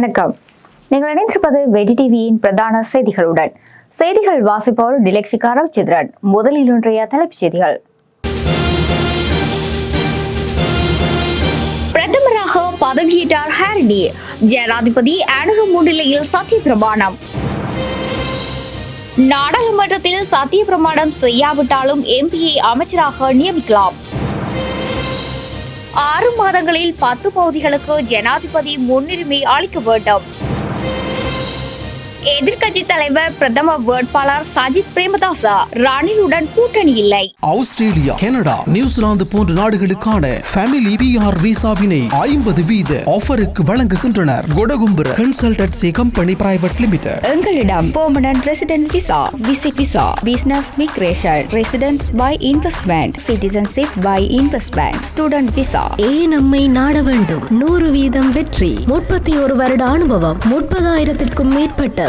வணக்கம். நீங்கள் இணைந்திருப்பது வெடி டிவியின் பிரதான செய்திகளுடன். செய்திகள் வாசிப்பவர் டிலெக்ஷிகா ரவிச்சந்திரன். முதலில் ஒன்றைய தலைப்புச் செய்திகள். பிரதமராக பதவியேற்றார் ஹாரிடி ஜனாதிபதி அனுரு முன்னிலையில் சத்திய பிரமாணம் நாடாளுமன்றத்தில் சத்திய பிரமாணம் செய்யாவிட்டாலும் எம்பியை அமைச்சராக நியமிக்கலாம். ஆறு மாதங்களில் பத்து பகுதிகளுக்கு ஜனாதிபதி முன்னுரிமை அளிக்க வேண்டும். எதிர்க்கட்சி தலைவர் பிரதம வேட்பாளர் சஜித் பிரேமதாச ரணிலுடன் கூட்டணி இல்லை. ஆஸ்திரேலியா கனடா நியூசிலாந்து போன்ற நாடுகளுக்கான ஃபேமிலி பிஆர் விசாவினை ஐம்பது வீத ஆஃபருக்கு வழங்குகின்றனர். Kodagumbura consultancy company private limited எங்களிடம் permanent resident visa visit visa business migration residence by investment citizenship by investment student visa ஏன் நம்மை நாட வேண்டும்? நூறு வீதம் வெற்றி முப்பத்தி ஒரு வருட அனுபவம் முப்பதாயிரத்திற்கும் மேற்பட்ட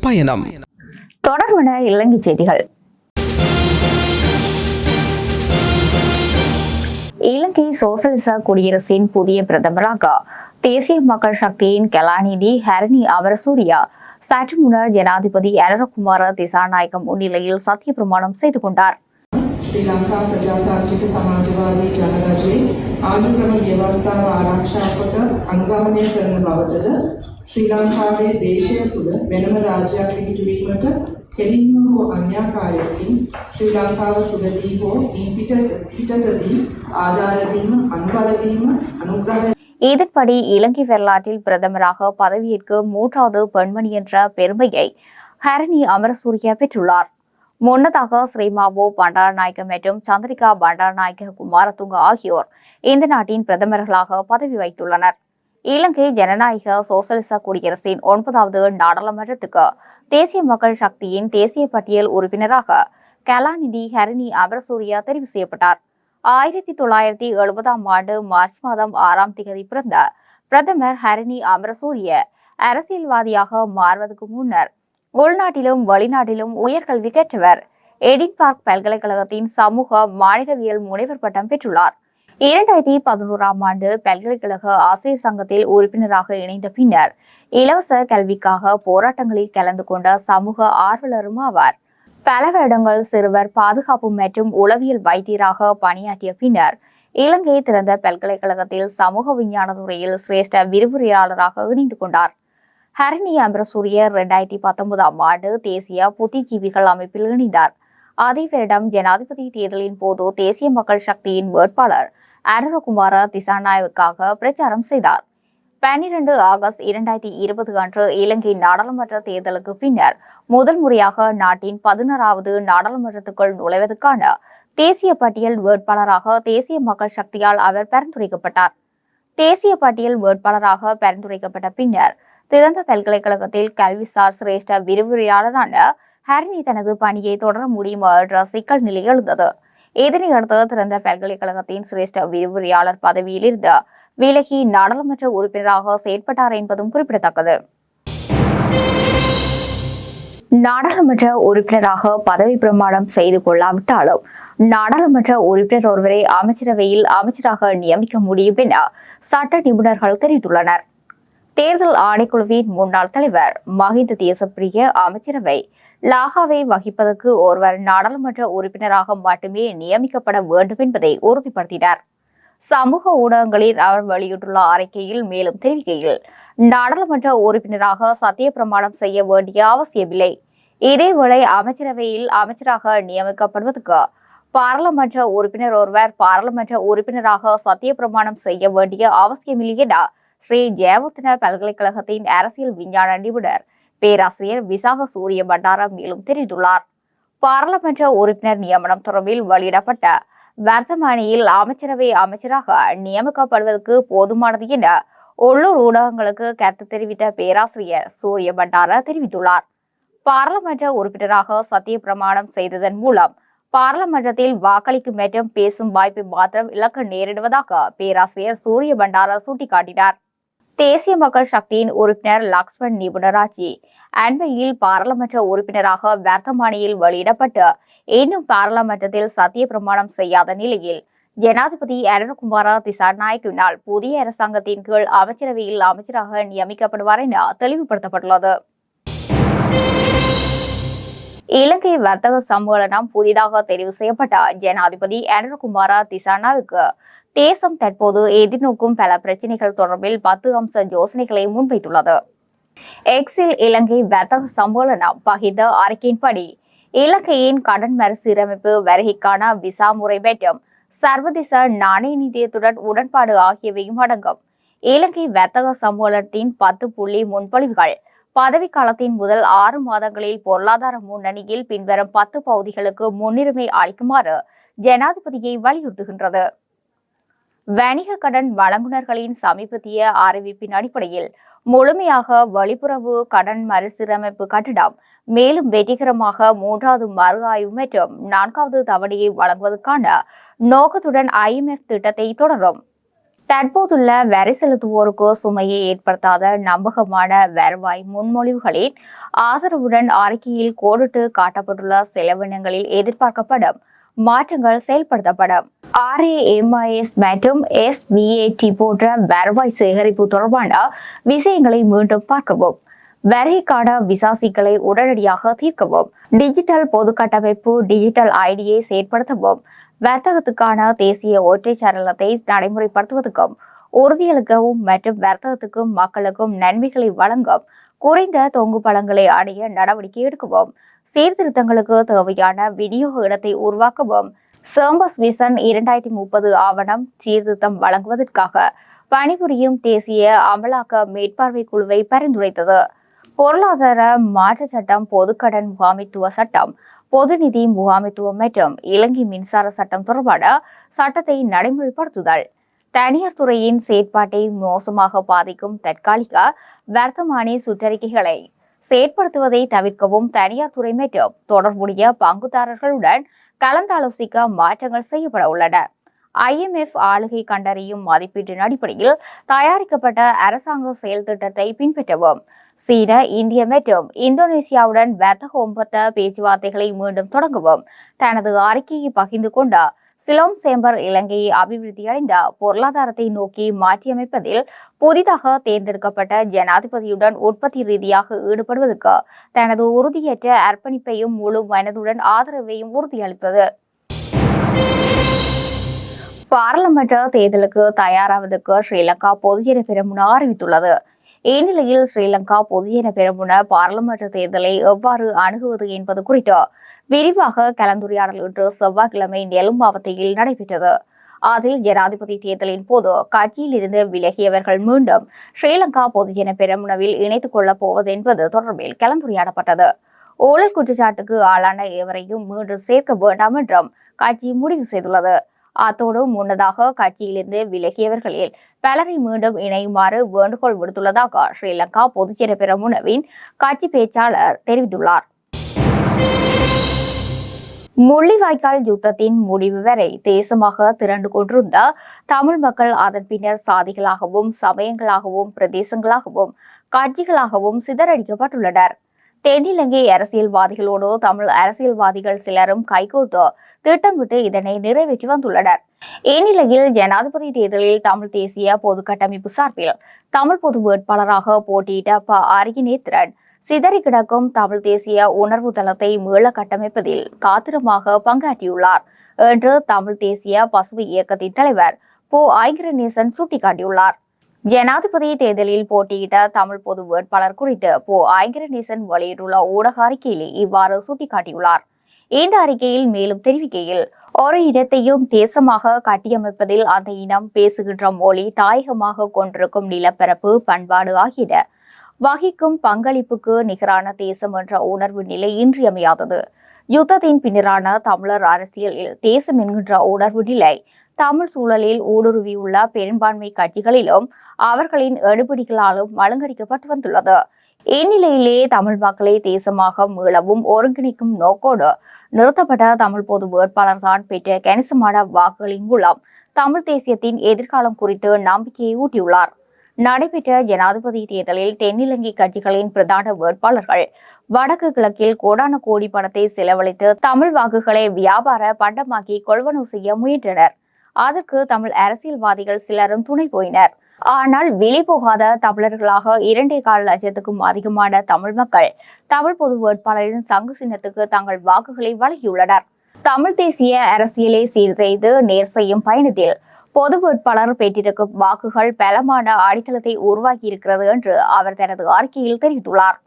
பயணம் தொடர்பன இலங்கை செய்திகள் இலங்கை சோசலிச குடியரசின் புதிய பிரதமராக தேசிய மக்கள் சக்தியின் கலாநிதி ஹரணி அமரசூரியா சற்று முன்னர் ஜனாதிபதி அனரகுமார திசாநாயகம் முன்னிலையில் சத்திய பிரமாணம் செய்து கொண்டார் ශ්‍රී ලංකා ප්‍රජාතාන්ත්‍රික සමාජවාදී ජනරජයේ ආණ්ඩුක්‍රම ව්‍යවස්ථාව ආරක්ෂා කොට අනුගමනය කරන බවටද ශ්‍රී ලංකාවේ දේශය තුළ වෙනම රාජ්‍යයක් පිහිටුවීමට කෙලින්ම හෝ අන්‍යාකාරයකින් ශ්‍රී ලංකාව තුළදී හෝ ඉන් පිට පිටතදී ආධාර දීම අනුබල දීම අනුග්‍රහය இதன்படி இலங்கை வரலாற்றில் பிரதமராக பதவியேற்கும் மூன்றாவது பெண்மணி என்ற பெருமையை ஹரணி அமரசூரிய பெற்றுள்ளார் முன்னதாக ஸ்ரீமாவோ பண்டாரநாயக்க மற்றும் சந்திரிகா பண்டாரநாயக்க குமாரதுங்க ஆகியோர் இந்த நாட்டின் பிரதமர்களாக பதவி வைத்துள்ளனர் இலங்கை ஜனநாயக சோசலிச குடியரசின் ஒன்பதாவது நாடாளுமன்றத்துக்கு தேசிய மக்கள் சக்தியின் தேசிய பட்டியல் உறுப்பினராக கலாநிதி ஹரிணி அமரசூரியா தெரிவு செய்யப்பட்டார். ஆயிரத்தி தொள்ளாயிரத்தி எழுபதாம் ஆண்டு மார்ச் மாதம் ஆறாம் தேதி பிறந்த பிரதமர் ஹரிணி அமரசூரிய அரசியல்வாதியாக மாறுவதற்கு முன்னர் உள்நாட்டிலும் வெளிநாட்டிலும் உயர்கல்வி கற்றவர். எடின்பர்க் பல்கலைக்கழகத்தின் சமூக மாநிலவியல் முனைவர் பட்டம் பெற்றுள்ளார். இரண்டாயிரத்தி பதினோராம் ஆண்டு பல்கலைக்கழக ஆசிரியர் சங்கத்தில் உறுப்பினராக இணைந்த பின்னர் இலவச கல்விக்காக போராட்டங்களில் கலந்து கொண்ட சமூக ஆர்வலரும் ஆவார். பல வருடங்கள் சிறுவர் பாதுகாப்பு மற்றும் உளவியல் வைத்தியராக பணியாற்றிய பின்னர் இலங்கை திறந்த பல்கலைக்கழகத்தில் சமூக விஞ்ஞான துறையில் சிரேஷ்ட விரிவுரையாளராக இணைந்து கொண்டார். ஹரணி அம்பரசூரிய இரண்டாயிரத்தி பத்தொன்பதாம் ஆண்டு தேசிய புத்திஜீவிகள் அமைப்பில் இணைந்தார். அதே வருடம் ஜனாதிபதி தேர்தலின் போது தேசிய மக்கள் சக்தியின் வேட்பாளர் அனுரகுமார திசாநாயவுக்காக பிரச்சாரம் செய்தார். பன்னிரண்டு ஆகஸ்ட் இரண்டாயிரத்தி இருபது அன்று இலங்கை நாடாளுமன்ற தேர்தலுக்கு பின்னர் முதல் முறையாக நாட்டின் பதினாறாவது நாடாளுமன்றத்துக்குள் நுழைவதற்கான தேசிய பட்டியல் வேட்பாளராக தேசிய மக்கள் சக்தியால் அவர் பரிந்துரைக்கப்பட்டார். தேசிய பட்டியல் வேட்பாளராக பரிந்துரைக்கப்பட்ட பின்னர் திறந்த பல்கலைக்கழகத்தில் கல்விசார் சிரேஷ்ட விரிவுரையாளரான ஹரிணி தனது பணியை தொடர முடியுமா என்ற சிக்கல் நிலை எழுந்தது. இதனையடுத்து திறந்த பல்கலைக்கழகத்தின் சிரேஷ்ட விரிவுரையாளர் பதவியில் இருந்து விலகி நாடாளுமன்ற உறுப்பினராக செயற்பட்டார் என்பதும் குறிப்பிடத்தக்கது. நாடாளுமன்ற உறுப்பினராக பதவி பிரமாணம் செய்து கொள்ளாவிட்டாலும் நாடாளுமன்ற உறுப்பினர் ஒருவரை அமைச்சரவையில் அமைச்சராக நியமிக்க முடியும் என சட்ட நிபுணர்கள் தெரிவித்துள்ளனர். தேர்தல் ஆணைக்குழுவின் முன்னாள் தலைவர் மஹிந்த தேசப்பிரிய அமைச்சரவை லாகாவை வகிப்பதற்கு ஒருவர் நாடாளுமன்ற உறுப்பினராக மட்டுமே நியமிக்கப்பட வேண்டும் என்பதை உறுதிப்படுத்தினார். சமூக ஊடகங்களில் அவர் வெளியிட்டுள்ள அறிக்கையில் மேலும் தெரிவிக்கையில் நாடாளுமன்ற உறுப்பினராக சத்திய பிரமாணம் செய்ய வேண்டிய அவசியமில்லை. இதேவேளை அமைச்சரவையில் அமைச்சராக நியமிக்கப்படுவதற்கு பாராளுமன்ற உறுப்பினர் ஒருவர் பாராளுமன்ற உறுப்பினராக சத்திய பிரமாணம் செய்ய வேண்டிய அவசியமில்லை என ஸ்ரீ ஜெயவர்த்தன பல்கலைக்கழகத்தின் அரசியல் விஞ்ஞான நிபுணர் பேராசிரியர் விசாக சூரிய பண்டாரம் மேலும் தெரிவித்துள்ளார். பாராளுமன்ற உறுப்பினர் நியமனம் தொடர்பில் வெளியிடப்பட்ட வர்த்தமானியில் அமைச்சரவை அமைச்சராக நியமிக்கப்படுவதற்கு போதுமானது என உள்ளூர் ஊடகங்களுக்கு கருத்து தெரிவித்த பேராசிரியர் சூரிய பண்டார தெரிவித்துள்ளார். பாராளுமன்ற உறுப்பினராக சத்திய பிரமாணம் செய்ததன் மூலம் பாராளுமன்றத்தில் வாக்களிக்கும் மற்றும் பேசும் வாய்ப்பை மாத்திரம் இழக்க நேரிடுவதாக பேராசிரியர் சூரிய பண்டார சுட்டிக்காட்டினார். தேசிய மக்கள் சக்தியின் உறுப்பினர் லக்ஷ்மண் நிபுணராஜி அண்மையில் பாராளுமன்ற உறுப்பினராக வர்த்தமானியில் வெளியிடப்பட்டு இன்னும் பாராளுமன்றத்தில் சத்திய பிரமாணம் செய்யாத நிலையில் ஜனாதிபதி அருண்குமார திசாநாயக்கினால் புதிய அரசாங்கத்தின் கீழ் அமைச்சரவையில் அமைச்சராக நியமிக்கப்படுவார் என தெளிவுபடுத்தப்பட்டுள்ளது. இலங்கை வர்த்தக சம்மேளனம் புதிதாக தெரிவு செய்யப்பட்ட ஜனாதிபதி அனுர்குமார திசானாவுக்கு தேசம் தற்போது எதிர்நோக்கும் பல பிரச்சனைகள் தொடர்பில் பத்து அம்ச யோசனைகளை முன்வைத்துள்ளது. எக்ஸில் இலங்கை வர்த்தக சம்மேளனம் பகிர்ந்த அறிக்கையின்படி இலங்கையின் கடன் மறுசீரமைப்பு வருகைக்கான விசா முறை மற்றும் சர்வதேச நாணய நிதியத்துடன் உடன்பாடு ஆகியவையும் அடங்கும். இலங்கை வர்த்தக சம்மேளனத்தின் பத்து புள்ளி முன்பொழிவுகள் பதவிக்காலத்தின் முதல் ஆறு மாதங்களில் பொருளாதார முன்னணியில் பின்வரும் பத்து பகுதிகளுக்கு முன்னுரிமை அளிக்குமாறு ஜனாதிபதியை வலியுறுத்துகின்றது. வணிக கடன் வழங்குனர்களின் சமீபத்திய அறிவிப்பின் அடிப்படையில் முழுமையாக வெளிப்புறவு கடன் மறுசீரமைப்பு கட்டிடம் மேலும் வெற்றிகரமாக மூன்றாவது மறு ஆய்வு மற்றும் நான்காவது தவணையை வழங்குவதற்கான நோக்கத்துடன் ஐஎம்எஃப் திட்டத்தை தொடரும். தற்போதுள்ள வரி செலுத்துவோருக்கு சுமையை ஏற்படுத்தாத நம்பகமான வருவாய் முன்மொழிவுகளின் ஆதரவுடன் அறிக்கையில் கோடிட்டு காட்டப்பட்டுள்ள செலவினங்களில் எதிர்பார்க்கப்படும் மாற்றங்கள் செயல்படுத்தப்படும். ஆர்ஏஎம்ஐஎஸ் மற்றும் எஸ்விஏடி போன்ற வருவாய் சேகரிப்பு தொடர்பான விஷயங்களை மீண்டும் பார்க்கவும். வரைக்கான விசா சிக்கலை உடனடியாக தீர்க்கவும். டிஜிட்டல் பொது கட்டமைப்பு டிஜிட்டல் ஐடியை செயற்படுத்தவும். வர்த்தகத்துக்கான தேசிய ஒற்றை சரலத்தை நடைமுறைப்படுத்துவதற்கும் உறுதியளிக்கவும் மற்றும் வர்த்தகத்துக்கும் மக்களுக்கும் நன்மைகளை வழங்கும் குறைந்த தொங்கு பழங்களை அடைய நடவடிக்கை எடுக்கவும் சீர்திருத்தங்களுக்கு தேவையான விநியோக இடத்தை உருவாக்கவும் சேம்பஸ் விசன் இரண்டாயிரத்தி முப்பது ஆவணம் சீர்திருத்தம் வழங்குவதற்காக பணிபுரியும் தேசிய அமலாக்க மேற்பார்வை குழுவை பரிந்துரைத்தது. பொருளாதார மாற்ற சட்டம் பொதுக்கடன் முகாமைத்துவ சட்டம் பொது நிதி முகாமைத்துவம் மற்றும் இலங்கை மின்சார சட்டம் தொடர்பான சட்டத்தை நடைமுறைப்படுத்துதல். தனியார் துறையின் செயற்பாட்டை மோசமாக பாதிக்கும் தற்காலிக வர்த்தமானி சுற்றறிக்கைகளை செயற்படுத்துவதை தவிர்க்கவும் தனியார் துறை மற்றும் தொடர்புடைய பங்குதாரர்களுடன் கலந்தாலோசிக்க மாற்றங்கள் செய்யப்பட உள்ளன. ஐஎம்எஃப் ஆளுகை கண்டறியும் மதிப்பீட்டின் அடிப்படையில் தயாரிக்கப்பட்ட அரசாங்க செயல் திட்டத்தை பின்பற்றவும் சீன இந்திய மற்றும் இந்தோனேசியாவுடன் வர்த்தக ஒப்பந்த பேச்சுவார்த்தைகளை மீண்டும் தொடங்கவும் தனது அறிக்கையை பகிர்ந்து கொண்ட சிலோன் சேம்பர் இலங்கையை அபிவிருத்தியடைந்த பொருளாதாரத்தை நோக்கி மாற்றியமைப்பதில் புதிதாக தேர்ந்தெடுக்கப்பட்ட ஜனாதிபதியுடன் உற்பத்தி ரீதியாக ஈடுபடுவதற்கு தனது உறுதியற்ற அர்ப்பணிப்பையும் முழு மனதுடன் ஆதரவையும் உறுதியளித்தது. பாராளுமன்ற தேர்தலுக்கு தயாராவதற்கு ஸ்ரீலங்கா பொதுஜன பெரமுன அறிவித்துள்ளது. இந்நிலையில் ஸ்ரீலங்கா பொதுஜன பெரமுன பாராளுமன்ற தேர்தலை எவ்வாறு அணுகுவது என்பது குறித்து விரிவாக கலந்துரையாடல் இன்று செவ்வாய்க்கிழமை நெலும்பாவத்தையில் நடைபெற்றது. அதில் ஜனாதிபதி தேர்தலின் போது கட்சியில் இருந்து விலகியவர்கள் மீண்டும் ஸ்ரீலங்கா பொதுஜன பெரமுனவில் இணைத்துக் கொள்ளப் போவது என்பது தொடர்பில் கலந்துரையாடப்பட்டது. ஊழல் குற்றச்சாட்டுக்கு ஆளான எவரையும் மீண்டும் சேர்க்க வேண்டாம் என்றும் கட்சி முடிவு செய்துள்ளது. அத்தோடு முன்னதாக கட்சியிலிருந்து விலகியவர்களில் பலரை மீண்டும் இணையுமாறு வேண்டுகோள் விடுத்துள்ளதாக ஸ்ரீலங்கா பொதுஜன பிரமுனவின் கட்சி பேச்சாளர் தெரிவித்துள்ளார். முள்ளிவாய்க்கால் யுத்தத்தின் முடிவு வரை தேசமாக திரண்டு கொண்டிருந்த தமிழ் மக்கள் அதன் பின்னர் சாதிகளாகவும் சமயங்களாகவும் பிரதேசங்களாகவும் கட்சிகளாகவும் சிதறடிக்கப்பட்டுள்ளனர். தென்னிலங்கை அரசியல்வாதிகளோடு தமிழ் அரசியல்வாதிகள் சிலரும் கைகோட்டு திட்டமிட்டு இதனை நிறைவேற்றி வந்துள்ளனர். இந்நிலையில் ஜனாதிபதி தேர்தலில் தமிழ் தேசிய பொது கட்டமைப்பு சார்பில் தமிழ் பொது வேட்பாளராக போட்டியிட்ட ப. அரியநேத்திரன் சிதறி கிடக்கும் தமிழ் தேசிய உணர்வு தளத்தை மீள கட்டமைப்பதில் காத்திரமாக பங்காற்றியுள்ளார் என்று தமிழ் தேசிய பசுமை இயக்கத்தின் தலைவர் போ. ஐங்கரநேசன் சுட்டிக்காட்டியுள்ளார். ஜனாதிபதி தேர்தலில் போட்டியிட்ட தமிழ் பொது வேட்பாளர் குறித்து போ ஐங்கரநேசன் வெளியிட்டுள்ள ஊடக அறிக்கையில் இவ்வாறு சுட்டிக்காட்டியுள்ளார். இந்த அறிக்கையில் மேலும் தெரிவிக்கையில் ஒரு இடத்தையும் தேசமாக கட்டியமைப்பதில் அந்த இனம் பேசுகின்ற மொழி தாயகமாக கொண்டிருக்கும் நிலப்பரப்பு பண்பாடு ஆகியன வகிக்கும் பங்களிப்புக்கு நிகரான தேசம் என்ற உணர்வு நிலை இன்றியமையாதது. யுத்தத்தின் பின்னரான தமிழர் அரசியலில் தேசம் என்கின்ற உணர்வு நிலை தமிழ் சூழலில் ஊடுருவியுள்ள பெரும்பான்மை கட்சிகளிலும் அவர்களின் எடுபிடிகளாலும் அலங்கரிக்கப்பட்டு வந்துள்ளது. இந்நிலையிலே தமிழ் மக்களை தேசமாக மீளவும் ஒருங்கிணைக்கும் நோக்கோடு நிறுத்தப்பட்ட தமிழ் பொது வேட்பாளர் தான் பெற்ற கணிசமான வாக்குகளின் மூலம் தமிழ் தேசியத்தின் எதிர்காலம் குறித்து நம்பிக்கையை ஊட்டியுள்ளார். நடைபெற்ற ஜனாதிபதி தேர்தலில் தென்னிலங்கை கட்சிகளின் பிரதான வேட்பாளர்கள் வடக்கு கிழக்கில் கோடான கோடி பணத்தை செலவழித்து தமிழ் வாக்குகளை வியாபார பண்டமாக்கி கொள்வனவு செய்ய முயன்றனர். அதற்கு தமிழ் அரசியல்வாதிகள் சிலரும் துணை போயினர். ஆனால் வெளிபோகாத தமிழர்களாக இரண்டே கால் லட்சத்துக்கும் அதிகமான தமிழ் மக்கள் தமிழ் பொது வேட்பாளரின் சங்கு சின்னத்துக்கு தங்கள் வாக்குகளை வழங்கியுள்ளனர். தமிழ் தேசிய அரசியலை சீர்செய்து நேர் செய்யும் பயணத்தில் பொது வேட்பாளர் பெற்றிருக்கும் வாக்குகள் பலமான அடித்தளத்தை உருவாக்கியிருக்கிறது என்று அவர் தனது அறிக்கையில் தெரிவித்துள்ளார்.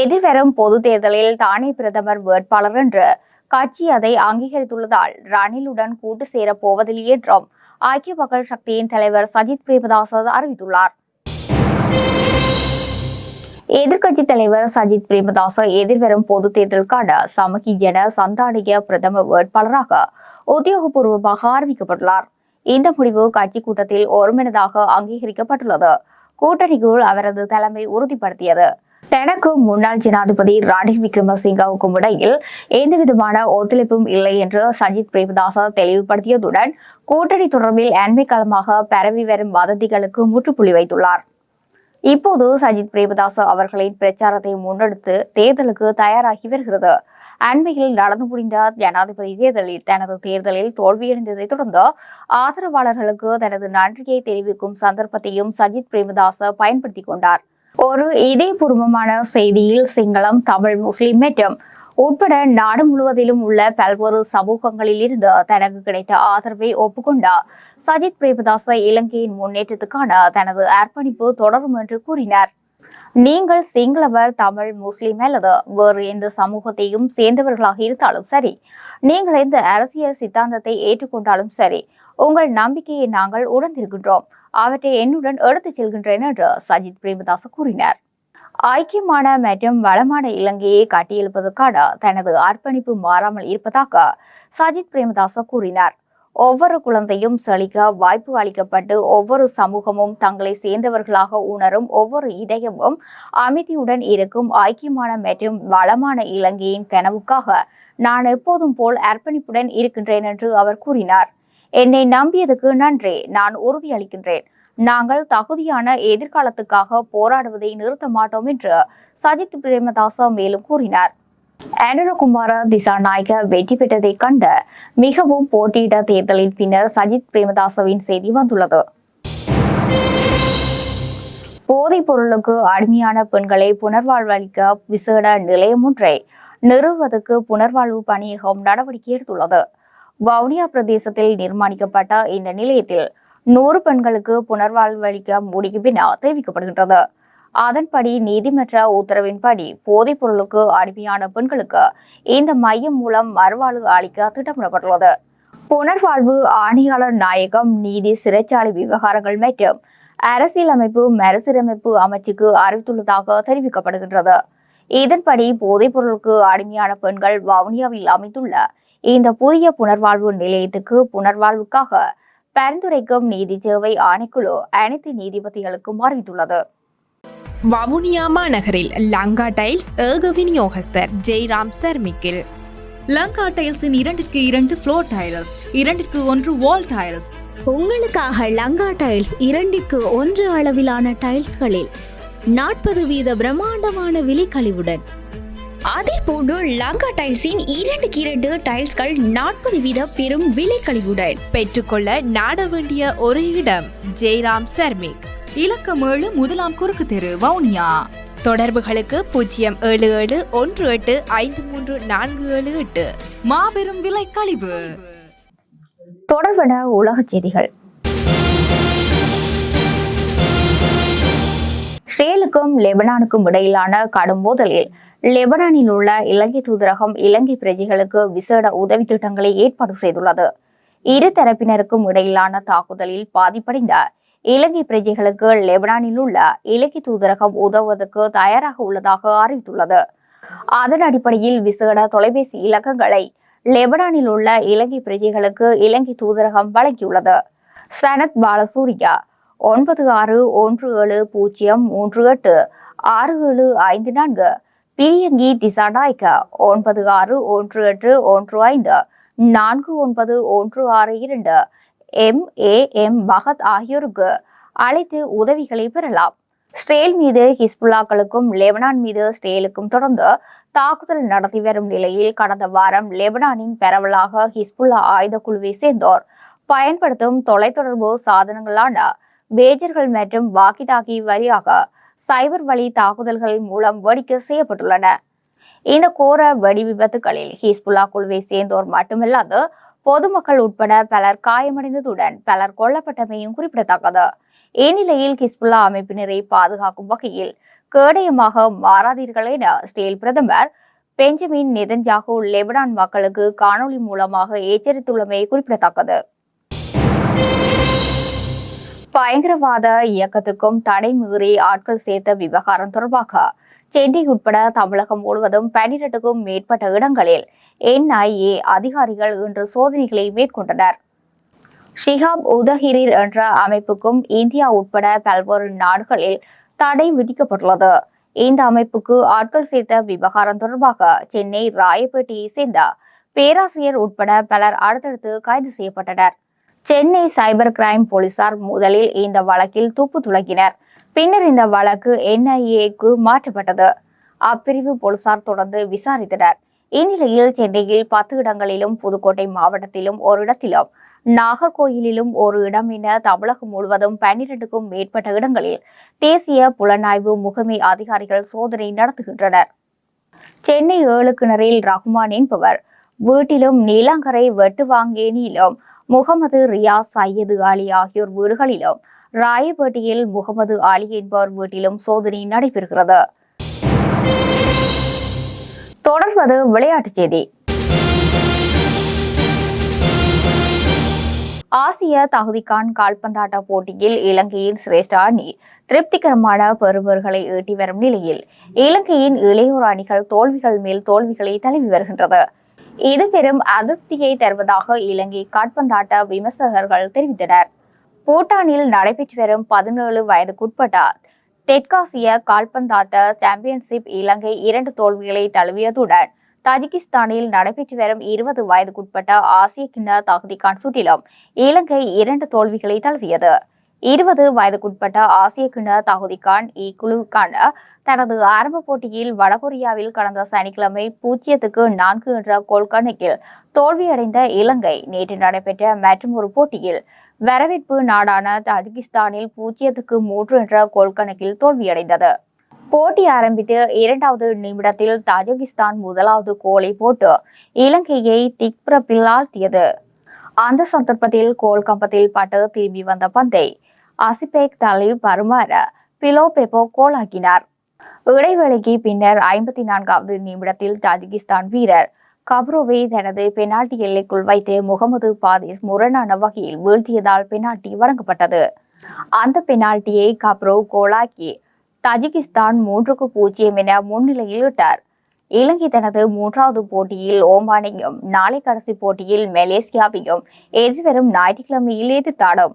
எதிர்வரும் பொது தேர்தலில் தானே பிரதமர் வேட்பாளர் என்று கட்சி அதை அங்கீகரித்துள்ளதால் ரணிலுடன் கூட்டு சேரப் போவதில்லை என்றும் ஐக்கிய மக்கள் சக்தியின் தலைவர் சஜித் பிரேமதாச அறிவித்துள்ளார். எதிர்க்கட்சி தலைவர் சஜித் பிரேமதாச எதிர்வரும் பொது தேர்தலுக்கான சமகி ஜன சந்தானிய பிரதம வேட்பாளராக உத்தியோகபூர்வமாக அறிவிக்கப்பட்டுள்ளார். இந்த முடிவு கட்சி கூட்டத்தில் ஒருமனதாக அங்கீகரிக்கப்பட்டுள்ளது. கூட்டணிக்குள் அவரது தலைமை உறுதிப்படுத்தியது. தனக்கும் முன்னாள் ஜனாதிபதி ரணில் விக்ரமசிங்காவுக்கும் இடையில் எந்தவிதமான ஒத்துழைப்பும் இல்லை என்று சஜித் பிரேமதாச தெளிவுபடுத்தியதுடன் கூட்டணி தொடர்பில் அண்மை காலமாக பரவி வரும் வதந்திகளுக்கு முற்றுப்புள்ளி வைத்துள்ளார். இப்போது சஜித் பிரேமதாச அவர்களின் பிரச்சாரத்தை முன்னெடுத்து தேர்தலுக்கு தயாராகி வருகிறது. அண்மையில் நடந்து முடிந்த ஜனாதிபதி தேர்தலில் தனது தேர்தலில் தோல்வியடைந்ததை தொடர்ந்து ஆதரவாளர்களுக்கு தனது நன்றியை தெரிவிக்கும் சந்தர்ப்பத்தையும் சஜித் பிரேமதாச பயன்படுத்தி கொண்டார். ஒரு இதயபூர்வமான செய்தியில் சிங்களம் தமிழ் முஸ்லிம் மற்றும் உட்பட நாடு முழுவதிலும் உள்ள பல்வேறு சமூகங்களில் இருந்து தனக்கு கிடைத்த ஆதரவை ஒப்புக்கொண்டார் சஜித் பிரேமதாச இலங்கையின் முன்னேற்றத்துக்கான தனது அர்ப்பணிப்பு தொடரும் என்று கூறினார். நீங்கள் சிங்களவர் தமிழ் முஸ்லிம் அல்லது வேறு எந்த சமூகத்தையும் சேர்ந்தவர்களாக இருந்தாலும் சரி நீங்கள் எந்த அரசியல் சித்தாந்தத்தை ஏற்றுக்கொண்டாலும் சரி உங்கள் நம்பிக்கையை நாங்கள் உணர்ந்திருக்கின்றோம். அவற்றை என்னுடன் எடுத்துச் செல்கின்றேன் என்று சஜித் பிரேமதாச கூறினார். ஐக்கியமான மற்றும் வளமான இலங்கையை காட்டியெழுப்பதற்கான தனது அர்ப்பணிப்பு மாறாமல் இருப்பதாக சஜித் பிரேமதாச கூறினார். ஒவ்வொரு குழந்தையும் செழிக்க வாய்ப்பு அளிக்கப்பட்டு ஒவ்வொரு சமூகமும் தங்களை சேர்ந்தவர்களாக உணரும் ஒவ்வொரு இதயமும் அமைதியுடன் இருக்கும் ஐக்கியமான மற்றும் வளமான இலங்கையின் கனவுக்காக நான் எப்போதும் போல் அர்ப்பணிப்புடன் இருக்கின்றேன் என்று அவர் கூறினார். என்னை நம்பியதுக்கு நன்றி. நான் உறுதியளிக்கின்றேன் நாங்கள் தகுதியான எதிர்காலத்துக்காக போராடுவதை நிறுத்த மாட்டோம் என்று சஜித் பிரேமதாச மேலும் கூறினார். அனுரகுமார திசாநாயக வெற்றி பெற்றதை கண்ட மிகவும் போட்டியிட தேர்தலின் பின்னர் சஜித் பிரேமதாசவின் செய்தி வந்துள்ளது. போதைப் பொருளுக்கு அடிமையான பெண்களை புனர்வாழ்வளிக்க விசேட நிலையம் ஒன்றை நிறுவுவதற்கு புனர்வாழ்வு பணியகம் நடவடிக்கை எடுத்துள்ளது. வவுனியா பிரதேசத்தில் நிர்மாணிக்கப்பட்ட இந்த நிலையத்தில் நூறு பெண்களுக்கு புனர்வாழ்வளிக்க முடியும் என தெரிவிக்கப்படுகின்றது. அதன்படி நீதிமன்ற உத்தரவின்படி போதைப் பொருளுக்கு அடிமையான பெண்களுக்கு இந்த மையம் மூலம் மறுவாழ்வு அளிக்க திட்டமிடப்பட்டுள்ளது. புனர்வாழ்வு ஆணையாளர் நாயகம் நீதி சிறைச்சாலை விவகாரங்கள் மற்றும் அரசியலமைப்பு மறுசீரமைப்பு அமைச்சுக்கு அறிவித்துள்ளதாக தெரிவிக்கப்படுகின்றது. இதன்படி போதைப் பொருளுக்கு அடிமையான பெண்கள் வவுனியாவில் அமைந்துள்ள இந்த புதிய புனர்வாழ்வு நிலையத்துக்கு புனர்வாழ்வுக்காக பரிந்துரைக்கும் நீதி சேவை ஆணைக்குழு அனைத்து நீதிபதிகளுக்கும் அறிவித்துள்ளது வவுனியா மாநகரில் லங்கா டைல்ஸ் ஏக விநியோகஸ்தர் ஜெய்ராம் சர்மிக்கில். லங்கா டைல்ஸின் இரண்டிற்கு இரண்டு ஃப்ளோர் டைல்ஸ் இரண்டிற்கு ஒன்று வால் டைல்ஸ். உங்களுக்காக லங்கா டைல்ஸ் இரண்டிற்கு ஒன்று அளவிலான டைல்ஸ்களில் நாற்பது வீத பிரம்மாண்டமான விலைக்கழிவுடன் அதே போன்று லங்கா டைல்ஸின் இரண்டுக்கு இரண்டு டைல்ஸ்கள் நாற்பது வீத பெரும் விலை கழிவுடன். பெற்றுக்கொள்ள நாட வேண்டிய ஒரே இடம் ஜெய்ராம் சர்மிக் இலக்கம் ஏழு முதலாம் குறுக்கு தெரு வவுனியா. தொடர்புகளுக்கு பூஜ்ஜியம் ஏழு ஏழு ஒன்று எட்டு ஐந்து மூன்று நான்கு ஏழு எட்டு. மாபெரும் விலை கழிவு. தொடர்பன உலகச் செய்திகள். இஸ்ரேலுக்கும் லெபனானுக்கும் இடையிலான கடும் மோதலில் லெபனானில் உள்ள இலங்கை தூதரகம் இலங்கை பிரஜைகளுக்கு விசேட உதவி திட்டங்களை ஏற்பாடு செய்துள்ளது. இரு தரப்பினருக்கும் இடையிலான தாக்குதலில் பாதிப்படைந்த இலங்கை பிரஜைகளுக்கு லெபனானில் உள்ள இலங்கை தூதரகம் உதவுவதற்கு தயாராக உள்ளதாக அறிவித்துள்ளது. அதன் அடிப்படையில் விசேட தொலைபேசி இலக்கங்களை லெபனானில் உள்ள இலங்கை பிரஜைகளுக்கு இலங்கை தூதரகம் வழங்கியுள்ளது. சனத் பாலசூரியா ஒன்பது ஆறு ஒன்று ஏழு பூஜ்ஜியம் மூன்று எட்டு ஆறு ஏழு ஐந்து நான்கு பிரியங்கி திசாநாயக்க ஒன்பது ஆறு ஒன்று எட்டு ஒன்று ஐந்து நான்கு ஒன்பது ஒன்று ஆறு இரண்டு எம் ஏ எம் பகத் ஆகியோருக்கு அழைத்து உதவிகளை பெறலாம். ஸ்ரேல் மீது ஹிஸ்புல்லாக்களுக்கும் லெபனான் மீது ஸ்ரேலுக்கும் தொடர்ந்து தாக்குதல் நடத்தி வரும் நிலையில் கடந்த வாரம் லெபனானின் பரவலாக ஹிஸ்புல்லா ஆயுத குழுவை சேர்ந்தோர் பயன்படுத்தும் தொலைத்தொடர்பு சாதனங்களான பேஜர்கள் மற்றும் வாக்கி டாக்கி வழியாக சைபர் வழி தாக்குதல்கள் மூலம் வேடிக்கை செய்யப்பட்டுள்ளன. இந்த கோர வெடி விபத்துகளில் ஹிஸ்புல்லா குழுவை சேர்ந்தோர் மட்டுமல்லாது பொதுமக்கள் உட்பட பலர் காயமடைந்ததுடன் பலர் கொல்லப்பட்டமையும் குறிப்பிடத்தக்கது. இந்நிலையில் ஹிஸ்புல்லா அமைப்பினரை பாதுகாக்கும் வகையில் கேடயமாக மாறாதீர்கள் என இஸ்ரேல் பிரதமர் பெஞ்சமின் நெதன்யாகு லெபனான் மக்களுக்கு காணொளி மூலமாக எச்சரித்துள்ளமை குறிப்பிடத்தக்கது. பயங்கரவாத இயக்கத்துக்கும் தடை மீறி ஆட்கள் சேர்த்த விவகாரம் தொடர்பாக சென்னை உட்பட தமிழகம் முழுவதும் பன்னிரண்டுக்கும் மேற்பட்ட இடங்களில் என்ஐஏ அதிகாரிகள் இன்று சோதனைகளை மேற்கொண்டனர். ஷிஹாப் உதஹிரீர் என்ற அமைப்புக்கும் இந்தியா உட்பட பல்வேறு நாடுகளில் தடை விதிக்கப்பட்டுள்ளது. இந்த அமைப்புக்கு ஆட்கள் சேர்த்த விவகாரம் தொடர்பாக சென்னை ராயப்பேட்டையை சேர்ந்த பேராசிரியர் உட்பட பலர் அடுத்தடுத்து கைது செய்யப்பட்டனர். சென்னை சைபர் கிரைம் போலீசார் முதலில் இந்த வழக்கில் துப்பு துளக்கினர் பின்னர் இந்த வழக்கு என்ஐஏக்கு மாற்றப்பட்டது. அப்பிரிவு போலீசார் தொடர்ந்து விசாரித்தனர். இந்நிலையில் சென்னையில் பத்து இடங்களிலும் புதுக்கோட்டை மாவட்டத்திலும் ஒரு இடத்திலும் நாகர்கோயிலிலும் ஒரு இடம் என தமிழகம் முழுவதும் பன்னிரண்டுக்கும் மேற்பட்ட இடங்களில் தேசிய புலனாய்வு முகமை அதிகாரிகள் சோதனை நடத்துகின்றனர். சென்னை ஏழு கிணறில் ரஹ்மான் என்பவர் வீட்டிலும் நீலாங்கரை வெட்டு வாங்கேனியிலும் முகமது ரியாஸ் சையது அலி ஆகியோர் வீடுகளிலும் ராயப்பேட்டையில் முகமது அலி என்பவர் வீட்டிலும் சோதனை நடைபெறுகிறது. தொடர்வது விளையாட்டுச் செய்தி. ஆசிய தகுதிக்கான் கால்பந்தாட்ட போட்டியில் இலங்கையின் சிரேஷ்ட அணி திருப்திகரமான பெறுபர்களை ஈட்டி வரும் நிலையில் இலங்கையின் இளையோர் அணிகள் தோல்விகள் மேல் தோல்விகளை தழுவி வருகின்றது. இது பெரும் அதிருப்தியை தருவதாக இலங்கை கால்பந்தாட்ட விமர்சகர்கள் தெரிவித்தனர். பூட்டானில் நடைபெற்று வரும் பதினேழு வயதுக்குட்பட்ட தெற்காசிய கால்பந்தாட்ட சாம்பியன்ஷிப் இலங்கை இரண்டு தோல்விகளை தழுவியதுடன் தஜிகிஸ்தானில் நடைபெற்று வரும் இருபது வயதுக்குட்பட்ட ஆசிய கிண்ண தகுதிக்கான் சுற்றிலும் இலங்கை இரண்டு தோல்விகளை தழுவியது. இருபது வயதுக்குட்பட்ட ஆசிய கிண்ண தகுதிக்கான் இக்குழுவுக்கான தனது ஆரம்ப போட்டியில் வடகொரியாவில் கடந்த சனிக்கிழமை பூஜ்ஜியத்துக்கு நான்கு என்ற கோல் கணக்கில் தோல்வியடைந்த இலங்கை நேற்று நடைபெற்ற மற்றொரு போட்டியில் வரவேற்பு நாடான தஜிகிஸ்தானில் பூஜ்ஜியத்துக்கு மூன்று என்ற கோல் கணக்கில் தோல்வியடைந்தது. போட்டி ஆரம்பித்து இரண்டாவது நிமிடத்தில் தஜகிஸ்தான் முதலாவது கோலை போட்டு இலங்கையை திக்பிரப்பில் ஆழ்த்தியது. அந்த சந்தர்ப்பத்தில் கோல் கம்பத்தில் பட்டு திரும்பி வந்த பந்தை அசிபேக் தலை பருமாற பிலோ பெப்போ கோலாக்கினார். இடைவேளைக்கு பின்னர் ஐம்பத்தி நான்காவது நிமிடத்தில் தாஜிகிஸ்தான் வீரர் கப்ரோவை தனது பெனால்டி எல்லைக்குள் வைத்து முகமது பாதிஸ் முரணான வகையில் வீழ்த்தியதால் பெனால்டி வழங்கப்பட்டது. அந்த பெனால்டியை கப்ரோ கோலாக்கி தஜிகிஸ்தான் மூன்றுக்கு பூஜ்ஜியம் என முன்னிலையில் விட்டார் இலங்கை தனது மூன்றாவது போட்டியில் ஓமானையும் நாளை கடைசி போட்டியில் மலேசியாவையும் எதிர்வரும் ஞாயிற்றுக்கிழமையில் எதிர்த்தாடும்.